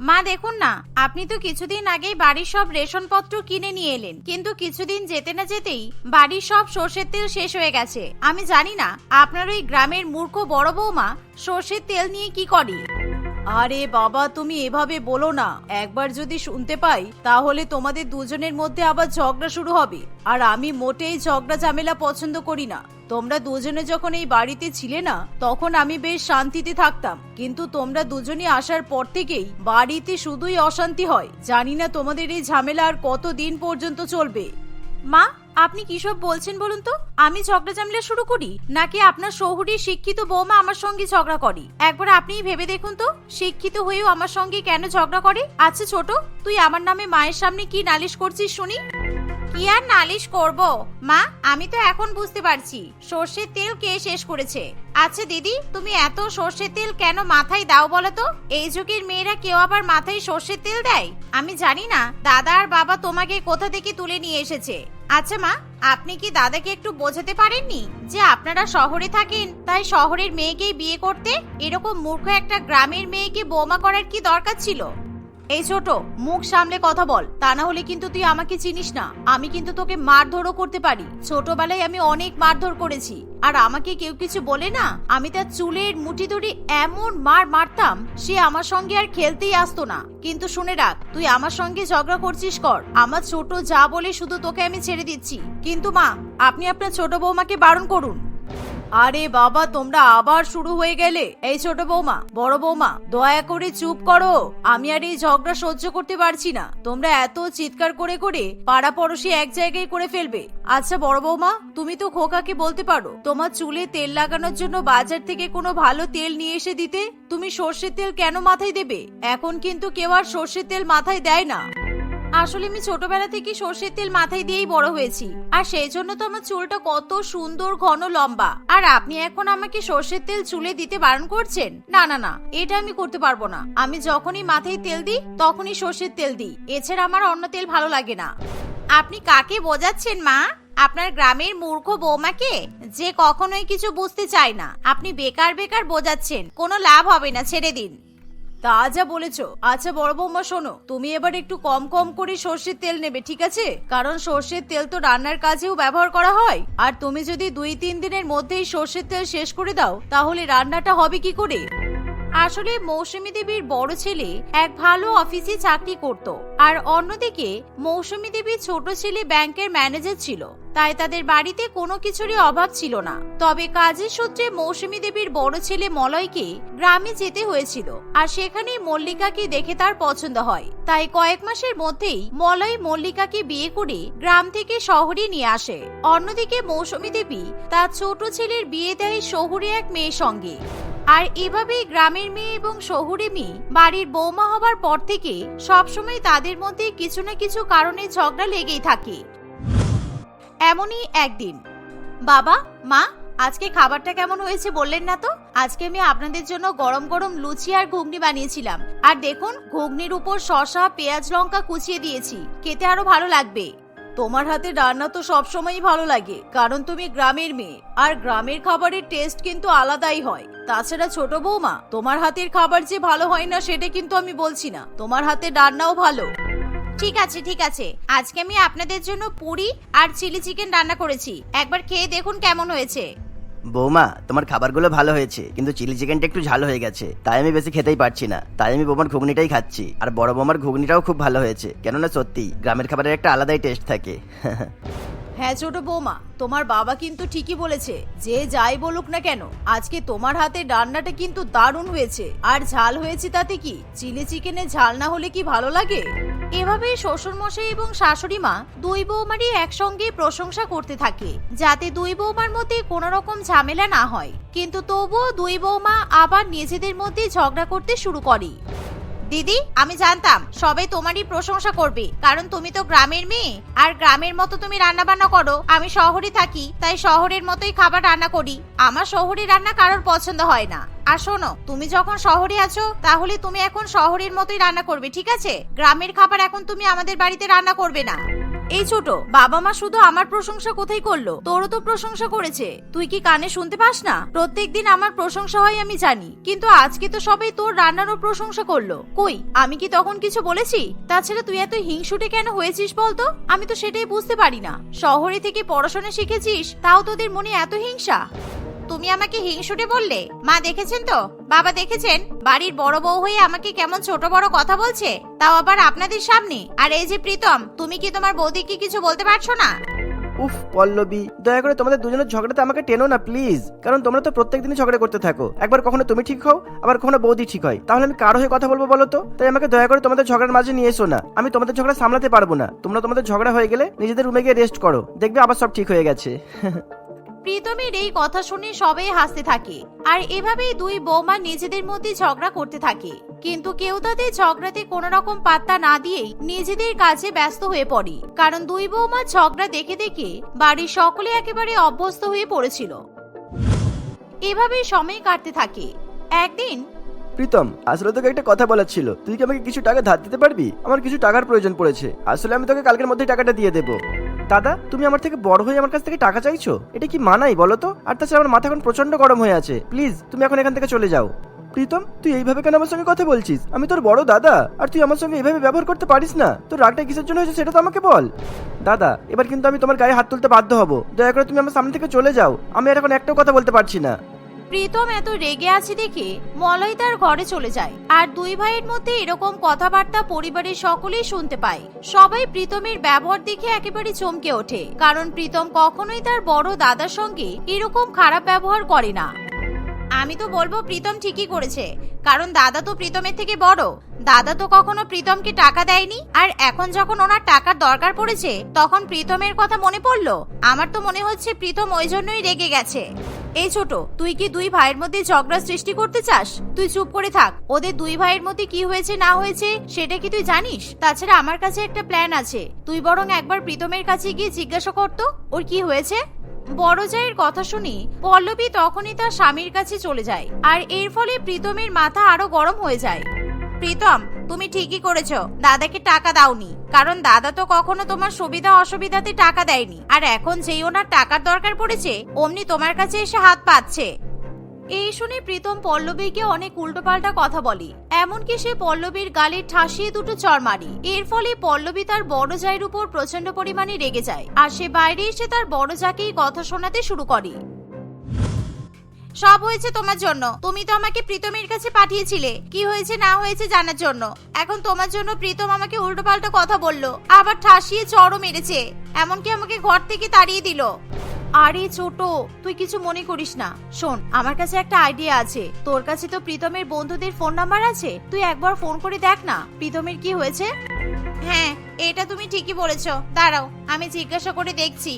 মা, দেখুন না, আপনি তো কিছুদিন আগেই বাড়ির সব রেশনপত্র কিনে নিয়ে এলেন। কিন্তু কিছুদিন যেতে না যেতেই বাড়ির সব সর্ষের তেল শেষ হয়ে গেছে। আমি জানি না, আপনার ওই গ্রামের মূর্খ বড় বৌমা সর্ষের তেল নিয়ে কি করে? আরে বাবা, তুমি এভাবে বলো না। একবার যদি শুনতে পাই, তাহলে তোমাদের দুজনের মধ্যে আবার ঝগড়া শুরু হবে। আর আমি মোটেই ঝগড়া ঝামেলা পছন্দ করি না। তোমরা দুজনে যখন এই বাড়িতে ছিলে না, তখন আমি বেশ শান্তিতে থাকতাম। কিন্তু তোমরা দুজনে আসার পর থেকেই বাড়িতে শুধুই অশান্তি হয়। জানি না তোমাদের এই ঝামেলা আর কত দিন পর্যন্ত চলবে। মা, আপনি কি সব বলছেন বলুন তো? আমি ঝগড়া ঝামেলা শুরু করি, নাকি আপনার শহুরে শিক্ষিত বৌমা আমার সঙ্গে ঝগড়া করে? একবার আপনিই ভেবে দেখুন তো, শিক্ষিত হয়েও আমার সঙ্গে কেন ঝগড়া করে? আচ্ছা ছোট, তুই আমার নামে মায়ের সামনে কি নালিশ করছিস শুনি? কি আর নালিশ করব? মা, আমি তো এখন বুঝতে পারছি। সর্ষের তেল কে শেষ করেছে? আচ্ছা দিদি, তুমি এত সর্ষের তেল কেন মাথায় দাও বলো তো? এই যুগের মেয়েরা কেউ আবার মাথায় সর্ষের তেল দেয়? আমি জানি না, দাদা আর বাবা তোমাকে কোথা থেকে তুলে নিয়ে এসেছে। আচ্ছা মা, আপনি কি দাদাকে একটু বোঝাতে পারেননি যে আপনারা শহরে থাকেন, তাই শহরের মেয়েকেই বিয়ে করতে এরকম মূর্খ একটা গ্রামের মেয়েকে বোমা করার কি দরকার ছিল? এই ছোট, মুখ সামলে কথা বল। তা না হলে কিন্তু তুই আমাকে চিনিস না। আমি কিন্তু তোকে মারধরও করতে পারি। ছোটবেলায় আমি অনেক মারধর করেছি। আর আমাকে কেউ কিছু বলে না? আমি তার চুলের মুঠি ধরে এমন মার মারতাম, সে আমার সঙ্গে আর খেলতেই আসতো না। কিন্তু শুনে রাখ, তুই আমার সঙ্গে ঝগড়া করছিস কর। আমার ছোট যা বলে শুধু তোকে আমি ছেড়ে দিচ্ছি। কিন্তু মা, আপনি আপনার ছোট বৌমাকে বারণ করুন। আরে বাবা, তোমরা আবার শুরু হয়ে গেলে। এই ছোট বৌমা, বড় বৌমা, দয়া করে চুপ করো। আমি আর এই ঝগড়া সহ্য করতে পারছি না। তোমরা এত চিৎকার করে করে পাড়া পড়োশি এক জায়গায় করে ফেলবে। আচ্ছা বড় বৌমা, তুমি তো খোকাকে বলতে পারো, তোমার চুলে তেল লাগানোর জন্য বাজার থেকে কোনো ভালো তেল নিয়ে এসে দিতে? তুমি সর্ষের তেল কেন মাথায় দেবে? এখন কিন্তু কেউ আর সর্ষের তেল মাথায় দেয় না। আসলে আমি ছোটবেলা থেকে সর্ষের তেল মাথায় দিয়েই বড় হয়েছি। আর সেই জন্য তো আমার চুলটা কত সুন্দর, ঘন, লম্বা। আর আপনি এখন আমাকে সর্ষের তেল চুলে দিতে বারণ করছেন? না না না, এটা আমি করতে পারব না। আমি যখনই মাথায় তেল দিই, তখনই সর্ষের তেল দিই। এছাড়া আমার অন্য তেল ভালো লাগে না। আপনি কাকে বোঝাচ্ছেন, মা? আপনার গ্রামের মূর্খ বৌমাকে? যে কখনোই কিছু বুঝতে চায় না। আপনি বেকার বেকার বোঝাচ্ছেন। কোনো লাভ হবে না, ছেড়ে দিন। তা যা বলেছ। আচ্ছা বড় বৌমা, শোনো, তুমি এবার একটু কম কম করে সর্ষের তেল নেবে, ঠিক আছে? কারণ সর্ষের তেল তো রান্নার কাজেও ব্যবহার করা হয়। আর তুমি যদি দুই তিন দিনের মধ্যেই সর্ষের তেল শেষ করে দাও, তাহলে রান্নাটা হবে কি করে? আসলে মৌসুমী দেবীর বড় ছেলে এক ভালো অফিসে চাকরি করত। আর অন্যদিকে, মৌসুমী দেবীর ছোট ছেলে ব্যাংকের ম্যানেজার ছিল, তাই তাদের বাড়িতে কোনো কিছুরই অভাব ছিল না। তবে কাজের সূত্রে মৌসুমী দেবীর বড় ছেলে মলয়কে গ্রামে যেতে হয়েছিল, আর সেখানেই মল্লিকাকে দেখে তার পছন্দ হয়। তাই কয়েক মাসের মধ্যেই মলয় মল্লিকাকে বিয়ে করে গ্রাম থেকে শহরে নিয়ে আসে। অন্যদিকে মৌসুমী দেবী তার ছোট ছেলের বিয়ে দেয় শহুরে এক মেয়ের সঙ্গে। আর এভাবেই গ্রামের মেয়ে এবং শহুরে মেয়ে বাড়ির বৌমা হবার পর থেকে সবসময় তাদের মধ্যে কিছু না কিছু কারণে ঝগড়া লেগেই থাকে। এমনই একদিন, বাবা, মা, আজকে খাবারটা কেমন হয়েছে বললেন না তো? আজকে আমি আপনাদের জন্য গরম গরম লুচি আর ঘুগনি বানিয়েছিলাম। আর দেখুন, ঘুগনির উপর শসা, পেঁয়াজ, লঙ্কা কুচিয়ে দিয়েছি। খেতে আরও ভালো লাগবে। তোমার হাতে রান্না তো সবসময়ই ভালো লাগে, কারণ তুমি গ্রামের মেয়ে। আর গ্রামের খাবারের টেস্ট কিন্তু আলাদাই হয়। তাছাড়া ছোট বৌমা, তোমার হাতের খাবার যে ভালো হয় না সেটা কিন্তু আমি বলছি না। তোমার হাতে রান্নাও ভালো। ঠিক আছে ঠিক আছে। আজকে আমি আপনাদের জন্য পুরি আর চিলি চিকেন রান্না করেছি। একবার খেয়ে দেখুন কেমন হয়েছে। বৌমা, তোমার খাবারগুলো ভালো হয়েছে, কিন্তু চিলি চিকেনটা একটু ঝাল হয়ে গেছে, তাই আমি বেশি খেতেই পারছি না। তাই আমি বৌমার ঘুগনিটাই খাচ্ছি, আর বড় বৌমার ঘুগনিটাও খুব ভালো হয়েছে। কেননা সত্যি গ্রামের খাবারের একটা আলাদাই টেস্ট থাকে। হ্যাঁ ছোট বৌমা, তোমার বাবা কিন্তু ঠিকই বলেছে, যে যাই বলুক না কেন, আজকে তোমার হাতে রান্নাটা কিন্তু দারুণ হয়েছে। আর ঝাল হয়েছে তাতে কি? চিলি চিকেনে ঝাল না হলে কি ভালো লাগে? এভাবে শ্বশুর মশাই এবং শাশুড়ি মা দুই বৌমারই একসঙ্গে প্রশংসা করতে থাকে, যাতে দুই বৌমার মধ্যে কোনো রকম ঝামেলা না হয়। কিন্তু তবুও দুই বৌমা আবার নিজেদের মধ্যে ঝগড়া করতে শুরু করে দিদি, আমি জানতাম সবাই তোমারই প্রশংসা করবে, কারণ তুমি তো গ্রামের মেয়ে, আর গ্রামের মতো তুমি রান্না বান্না করো, আমি শহরে থাকি, তাই শহরের মতোই খাবার রান্না করি, আমার শহরে রান্না কারোর পছন্দ হয় না। আর শোনো, তুমি যখন শহরে আছো, তাহলে তুমি এখন শহরের মতোই রান্না করবে, ঠিক আছে? গ্রামের খাবার এখন তুমি আমাদের বাড়িতে রান্না করবে না। এই ছোট, বাবা মা শুধু আমার প্রশংসা কোথায় করল? তোরও তো প্রশংসা করেছে। তুই কি কানে শুনতে পাস না? প্রত্যেকদিন আমার প্রশংসা হয় আমি জানি, কিন্তু আজকে তো সবাই তোর রান্নারও প্রশংসা করল। কই, আমি কি তখন কিছু বলেছি? তাছাড়া তুই এত হিংসুটে কেন হয়েছিস বলতো? আমি তো সেটাই বুঝতে পারি না। শহরে থেকে পড়াশোনা শিখেছিস, তাও তোদের মনে এত হিংসা? তুমি আমাকে হিংসুটে বললে? মা দেখেছেন তো? বাবা দেখেছেন? বাড়ির বড় বউ হয়ে আমাকে কেমন ছোট বড় কথা বলছে? তাও আবার আপনাদের সামনে? আর এই যে প্রীতম, তুমি কি তোমার বৌদিকে কিছু বলতে পারছ না? উফ, পল্লবী, দয়া করে তোমাদের দুজনের ঝগড়াতে আমাকে টেনো না, প্লিজ। কারণ তোমরা তো প্রত্যেক দিনই ঝগড়া করতে থাকো। একবার কখনো তুমি ঠিক হও, আবার কখনো বৌদি ঠিক হয়। তাহলে আমি কারও হয়ে কথা বলব বলো তো? তাই আমাকে দয়া করে তোমাদের ঝগড়ার মাঝে নিয়ে এসো না। আমি তোমাদের ঝগড়া সামলাতে পারব না। তোমরা তোমাদের ঝগড়া হয়ে গেলে নিজেদের রুমে গিয়ে রেস্ট করো। দেখবে আবার সব ঠিক হয়ে গেছে। প্রীতমের এই কথা শুনে সবাই হাসতে থাকে। আর এভাবেই দুই বৌমা নিজেদের মধ্যে ঝগড়া করতে থাকে। কিন্তু কেউ তাদের ঝগড়াতে কোনো রকম পাত্তা না দিয়েই নিজেদের কাজে ব্যস্ত হয়ে পড়ে। কারণ দুই বৌমা ঝগড়া দেখে দেখে বাড়ির সকলে একেবারে অভ্যস্ত হয়ে পড়েছিল। এভাবেই সময় কাটতে থাকে। একদিন প্রীতম, আসলে তোকে একটা কথা বলার ছিল। তুই কি আমাকে কিছু টাকা ধার দিতে পারবি? আমার কিছু টাকার প্রয়োজন পড়েছে। আসলে আমি তোকে কালকের মধ্যেই টাকাটা দিয়ে দেবো। দাদা, তুমি আমার থেকে বড় হয়ে আমার কাছ থেকে টাকা চাইছো? এটা কি মানাই বলো তো? আর তাছাড়া আমার মাথা এখন প্রচণ্ড গরম হয়ে আছে। প্লিজ, তুমি এখন এখান থেকে চলে যাও। প্রীতম, তুই এইভাবে কেন আমার সঙ্গে কথা বলছিস? আমি তোর বড় দাদা, আর তুই আমার সঙ্গে এইভাবে ব্যবহার করতে পারিস না। তোর রাগটা কিসের জন্য হয়েছে সেটা তো আমাকে বল। দাদা, এবার কিন্তু আমি তোমার গায়ে হাত তুলতে বাধ্য হব। দয়া করে তুমি আমার সামনে থেকে চলে যাও। আমি আর এখন একটাও কথা বলতে পারছি না। প্রীতম এত রেগে আছে দেখে মলয় তার ঘরে চলে যায়, আর দুই ভাইয়ের মধ্যে এরকম কথাবার্তা পরিবারের সকলেই শুনতে পায়। সবাই প্রীতমের ব্যবহার দেখে একেবারে চমকে ওঠে, কারণ প্রীতম কখনোই তার বড় দাদার সঙ্গে এরকম খারাপ ব্যবহার করে না। আমি তো বলব প্রীতম ঠিকই করেছে, কারণ দাদা তো প্রীতমের থেকে বড়। দাদা তো কখনো প্রীতমকে টাকা দেয়নি, আর এখন যখন ওনার টাকার দরকার পড়েছে, তখন প্রীতমের কথা মনে পড়ল? আমার তো মনে হচ্ছে প্রীতম ওই জন্যই রেগে গেছে। এই ছোট, তুই কি দুই ভাইয়ের মধ্যে ঝগড়া সৃষ্টি করতে চাস? তুই চুপ করে থাক, ওদের দুই ভাইয়ের মধ্যে কি হয়েছে, না হয়েছে, সেটা কি তুই জানিস? তাছাড়া আমার কাছে একটা প্ল্যান আছে। তুই বরং একবার প্রীতমের কাছে গিয়ে জিজ্ঞাসা করতো ওর কি হয়েছে? বড় জায়ের কথা শুনি, পল্লবী তখনই তার স্বামীর কাছে চলে যায়, আর এর ফলে প্রীতমের মাথা আরও গরম হয়ে যায়। প্রীতম তুমি ঠিকই করেছ। দাদাকে টাকা দাওনি। কারণ দাদা তো কখনো তোমার সুবিধা অসুবিধাতে টাকা দেয়নি। আর এখন যেই ওনার টাকার দরকার পড়েছে, অমনি তোমার কাছে এসে হাত পাচ্ছে এই শুনে প্রীতম পল্লবীকে অনেক উল্টোপাল্টা কথা বলে। এমনকি সে পল্লবীর গালে ঠাসিয়ে দুটো চর মারি। এর ফলে পল্লবী তার বড় জায়ের উপর প্রচণ্ড পরিমাণে রেগে যায়। আর সে বাইরে এসে তার বড় জাকেই কথা শোনাতে শুরু করে। সব হয়েছে তোমার জন্য। তুমি তো আমাকে প্রীতমের কাছে পাঠিয়েছিলে। কি হয়েছে না হয়েছে জানার জন্য। এখন তোমার জন্য প্রীতম আমাকে উল্টোপাল্টা কথা বলল। আবার ঠাসিয়ে চড়ও মেরেছে। এমনকি আমাকে ঘর থেকে তাড়িয়ে দিল। আরে ছোট, তুই কিছু মনে করিস না। শোন, আমার কাছে একটা আইডিয়া আছে। তোর কাছে তো প্রীতমের বন্ধুদের ফোন নাম্বার আছে। তুই একবার ফোন করে দেখ না, প্রীতমের কি হয়েছে। হ্যাঁ এটা তুমি ঠিকই বলেছ। দাঁড়াও, আমি জিজ্ঞাসা করে দেখছি।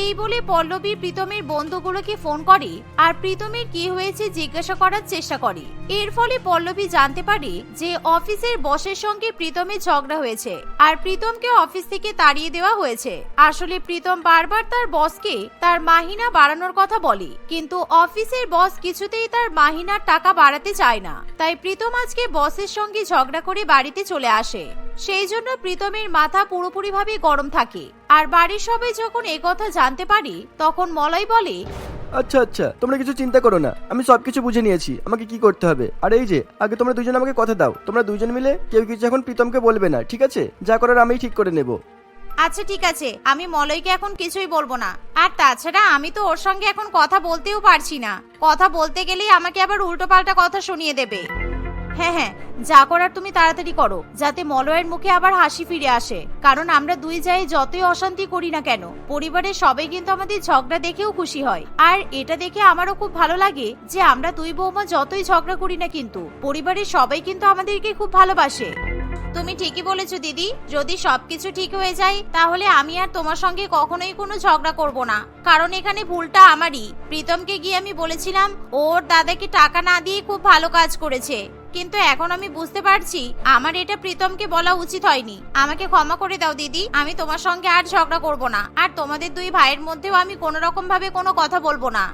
এই বলে পল্লবী প্রীতমের বন্ধুগুলোকে ফোন করে, আর প্রীতমের কি হয়েছে জিজ্ঞাসা করার চেষ্টা করে। এর ফলে পল্লবী জানতে পারে যে অফিসের বসের সঙ্গে প্রীতমের ঝগড়া হয়েছে, আর প্রীতমকে অফিস থেকে তাড়িয়ে দেওয়া হয়েছে। আসলে প্রীতম বারবার তার বসকে তার মাহিনা বাড়ানোর কথা বলে, কিন্তু অফিসের বস কিছুতেই তার মাহিনার টাকা বাড়াতে চায় না। তাই প্রীতম আজকে বসের সঙ্গে ঝগড়া করে বাড়িতে চলে আসে। সেই জন্য প্রীতমের মাথা পুরোপুরিভাবে গরম থাকে। আর বাড়ির সবাই যখন এ কথা জানতে পারে তখন মলয় বলে আচ্ছা আচ্ছা তোমরা কিছু চিন্তা করো না। আমি সবকিছু বুঝে নিয়েছি। আমাকে কি করতে হবে? আর এই যে আগে তোমরা দুজন আমাকে কথা দাও। তোমরা দুজন মিলে কেউ কিছু এখন প্রীতমকে বলবে না ঠিক আছে? যা করার আমি ঠিক করে নেব। আচ্ছা ঠিক আছে। আমি মলয়কে এখন কিছুই বলব না। আর তাছাড়া আমি তো ওর সঙ্গে এখন কথা বলতেও পারছি না। কথা বলতে গেলেই আমাকে আবার উল্টোপাল্টা কথা শুনিয়ে দেবে। হ্যাঁ হ্যাঁ যা করার তুমি তাড়াতাড়ি করো, যাতে মলয়ের মুখে আবার হাসি ফিরে আসে। কারণ আমরা দুই যাই যতই অশান্তি করি না কেন, পরিবারের সবাই কিন্তু আমাদের ঝগড়া দেখেও খুশি হয়। আর এটা দেখে আমারও খুব ভালো লাগে যে আমরা দুই বৌমা যতই ঝগড়া করি না কিন্তু, পরিবারের সবাই কিন্তু আমাদেরকে খুব ভালোবাসে। তুমি ঠিকই বলেছ দিদি, যদি সবকিছু ঠিক হয়ে যায়, তাহলে আমি আর তোমার সঙ্গে কখনোই কোনো ঝগড়া করব না। কারণ এখানে ভুলটা আমারই। প্রীতমকে গিয়ে আমি বলেছিলাম, ওর দাদাকে টাকা না দিয়ে খুব ভালো কাজ করেছে। কিন্তু এখন আমি বুঝতে পারছি, আমার এটা প্রীতমকে বলা উচিত হয়নি। আমাকে ক্ষমা করে দাও, দিদি। আমি তোমার সঙ্গে আর ঝগড়া করব না। আর তোমাদের দুই ভাইয়ের মধ্যেও আমি কোনো রকম ভাবে কোনো কথা বলব না।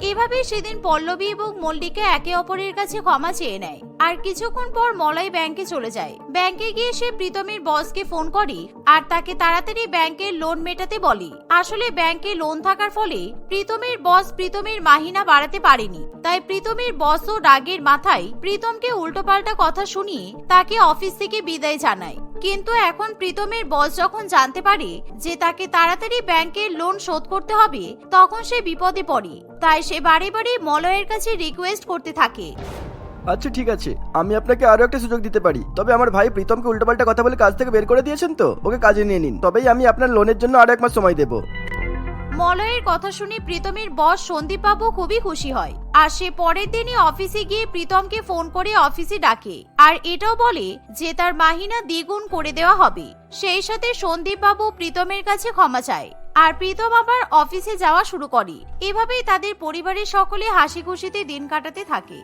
এভাবে সেদিন পল্লবী এবং মল্লিকা একে অপরের কাছে ক্ষমা চেয়ে নেয়। আর কিছুক্ষণ পর মলয় ব্যাংকে চলে যায়। ব্যাংকে গিয়ে সে প্রীতমের বসকে ফোন করে আর তাকে তাড়াতাড়ি ব্যাংকের লোন মেটাতে বলে। আসলে ব্যাংকে লোন থাকার ফলে প্রীতমের বস প্রীতমের মাহিনা বাড়াতে পারেনি। তাই প্রীতমের বসও রাগের মাথায় প্রীতমকে উল্টোপাল্টা কথা শুনিয়ে তাকে অফিস থেকে বিদায় জানায়। কিন্তু এখন প্রীতমের বস যখন জানতে পারে যে তাকে তাড়াতাড়ি ব্যাংকের লোন শোধ করতে হবে, তখন সে বিপদে পড়ে। তাই সে বারে বারে মলয়ের কাছে রিকোয়েস্ট করতে থাকে। আচ্ছা ঠিক আছে। আমি আপনাকে আরও একটা সুযোগ দিতে পারি। তবে আমার ভাই প্রীতমকে উল্টোপাল্টা কথা বলে কাজ থেকে বের করে দিয়েছেন তো? ওকে কাজে নিয়ে নিন। তবেই আমি আপনার লোনের জন্য আরও এক মাস সময় দেবো। মলয়ের কথা শুনে প্রীতমের বস সন্দীপ বাবু খুবই খুশি হয়। আর সে পরের দিনই অফিসে গিয়ে প্রীতমকে ফোন করে অফিসে ডাকে। আর এটাও বলে যে তার মাহিনা দ্বিগুণ করে দেওয়া হবে। সেই সাথে সন্দীপ বাবু প্রীতমের কাছে ক্ষমা চায়। আর প্রীতম আবার অফিসে যাওয়া শুরু করে। এভাবেই তাদের পরিবারের সকলে হাসি খুশিতে দিন কাটাতে থাকে।